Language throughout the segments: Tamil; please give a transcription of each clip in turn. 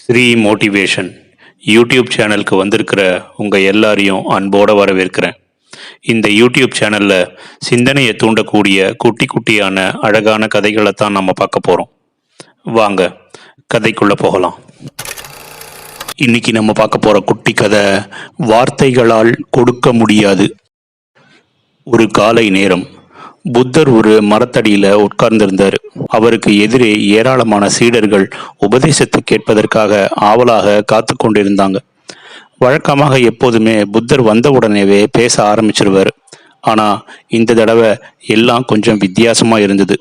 ஸ்ரீ மோட்டிவேஷன் யூடியூப் சேனலுக்கு வந்திருக்கிற உங்கள் எல்லாரையும் அன்போடு வரவேற்கிறேன். இந்த யூடியூப் சேனலில் சிந்தனையை தூண்டக்கூடிய குட்டி குட்டியான அழகான கதைகளை தான் நம்ம பார்க்க போகிறோம் வாங்க கதைக்குள்ளே போகலாம். இன்னைக்கு நம்ம பார்க்க போகிற குட்டி கதை வார்த்தைகளால் கொடுக்க முடியாது. ஒரு காலை நேரம் புத்தர் ஒரு மரத்தடியில உட்கார்ந்திருந்தார். அவருக்கு எதிரே ஏராளமான சீடர்கள் உபதேசத்தை கேட்பதற்காக ஆவலாக காத்து கொண்டிருந்தாங்க. வழக்கமாக எப்போதுமே புத்தர் வந்த உடனேவே பேச ஆரம்பிச்சிருவார். ஆனா இந்த தடவை எல்லாம் கொஞ்சம் வித்தியாசமா இருந்தது.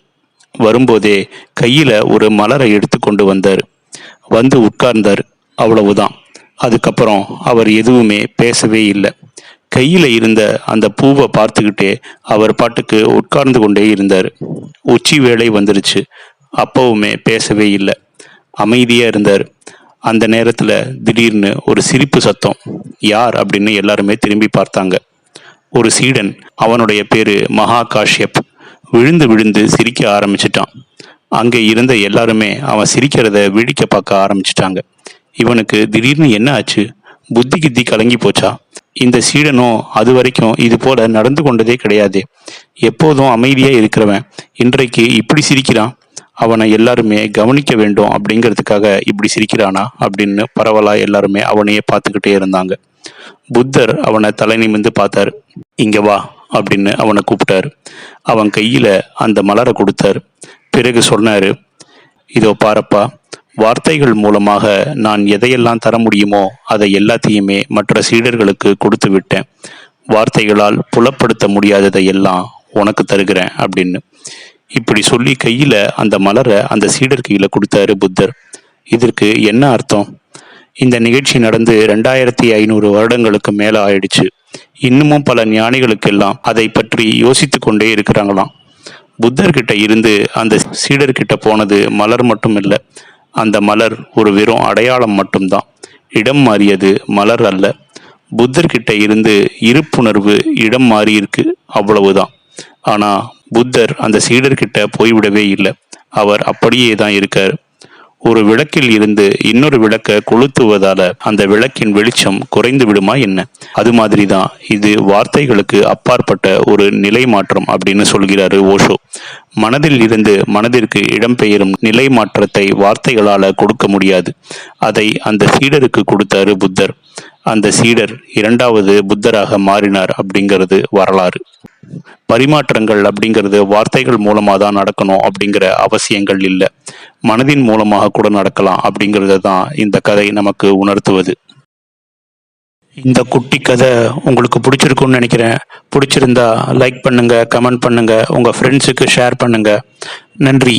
வரும்போதே கையில ஒரு மலரை எடுத்து கொண்டு வந்தார். வந்து உட்கார்ந்தார். அவ்வளவுதான். அதுக்கப்புறம் அவர் எதுவுமே பேசவே இல்லை. கையில இருந்த அந்த பூவை பார்த்துக்கிட்டே அவர் பாட்டுக்கு உட்கார்ந்து கொண்டே இருந்தார். உச்சி வேலை வந்துருச்சு. அப்பவுமே பேசவே இல்லை. அமைதியா இருந்தார். அந்த நேரத்துல திடீர்னு ஒரு சிரிப்பு சத்தம். யார் அப்படின்னு எல்லாருமே திரும்பி பார்த்தாங்க. ஒரு சீடன் அவனுடைய பேரு மகா காஷ்யப் விழுந்து விழுந்து சிரிக்க ஆரம்பிச்சிட்டான். அங்கே இருந்த எல்லாருமே அவன் சிரிக்கிறத விழிக்க பார்க்க ஆரம்பிச்சிட்டாங்க. இவனுக்கு திடீர்னு என்ன ஆச்சு? புத்தி கித்தி கலங்கி போச்சா? இந்த சீடனும் அது வரைக்கும் இது போல நடந்து கொண்டதே கிடையாது. எப்போதும் அமைதியா இருக்கிறவன். இன்றைக்கு இப்படி சிரிக்கிறான். அவனை எல்லாருமே கவனிக்க வேண்டும் அப்படிங்கிறதுக்காக இப்படி சிரிக்கிறானா அப்படின்னு பரவலா எல்லாருமே அவனையே பார்த்துக்கிட்டே இருந்தாங்க. புத்தர் அவனை தலை நிமிந்து பார்த்தாரு. இங்க வா அப்படின்னு அவனை கூப்பிட்டாரு. அவன் கையில அந்த மலரை கொடுத்தாரு. பிறகு சொன்னாரு இதோ பாரப்பா வார்த்தைகள் மூலமாக நான் எதையெல்லாம் தர முடியுமோ அதை எல்லாத்தையுமே மற்ற சீடர்களுக்கு கொடுத்து விட்டேன். வார்த்தைகளால் புலப்படுத்த முடியாததை எல்லாம் உனக்கு தருகிறேன் அப்படின்னு. இப்படி சொல்லி கையில அந்த மலரை அந்த சீடர் கையில கொடுத்தாரு புத்தர். இதற்கு என்ன அர்த்தம்? இந்த நிகழ்ச்சி நடந்து ரெண்டாயிரத்தி ஐநூறு வருடங்களுக்கு மேல ஆயிடுச்சு. இன்னமும் பல ஞானிகளுக்கெல்லாம் அதை பற்றி யோசித்து கொண்டே இருக்கிறாங்களாம். புத்தர்கிட்ட இருந்து அந்த சீடர்கிட்ட போனது மலர் மட்டும் இல்லை அந்த மலர் ஒரு வெறும் அடையாளம் மட்டும்தான். இடம் மாறியது மலர் அல்ல. புத்தர்கிட்ட இருந்து இருப்புணர்வு இடம் மாறியிருக்கு அவ்வளவுதான். ஆனால் புத்தர் அந்த சீடர்கிட்ட போய்விடவே இல்லை. அவர் அப்படியே தான் இருக்கார். ஒரு விளக்கில் இருந்து இன்னொரு விளக்க கொளுத்துவதால அந்த விளக்கின் வெளிச்சம் குறைந்து விடுமா என்ன? அது மாதிரி தான் இது வார்த்தைகளுக்கு அப்பாற்பட்ட ஒரு நிலை மாற்றம் அப்படின்னு சொல்கிறாரு ஓஷோ. மனதில் இருந்து மனதிற்கு இடம்பெயரும் நிலை மாற்றத்தை வார்த்தைகளால கொடுக்க முடியாது. அதை அந்த சீடருக்கு கொடுத்தாரு புத்தர். அந்த சீடர் இரண்டாவது புத்தராக மாறினார் அப்படிங்கிறது வரலாறு. பரிமாற்றங்கள் அப்படிங்கிறது வார்த்தைகள் மூலமாக தான் நடக்கணும் அப்படிங்கிற அவசியங்கள் இல்லை. மனதின் மூலமாக கூட நடக்கலாம் அப்படிங்கிறது தான் இந்த கதை நமக்கு உணர்த்துவது. இந்த குட்டி கதை உங்களுக்கு பிடிச்சிருக்கும்னு நினைக்கிறேன். பிடிச்சிருந்தா லைக் பண்ணுங்கள் கமெண்ட் பண்ணுங்கள் உங்கள் ஃப்ரெண்ட்ஸுக்கு ஷேர் பண்ணுங்கள் நன்றி.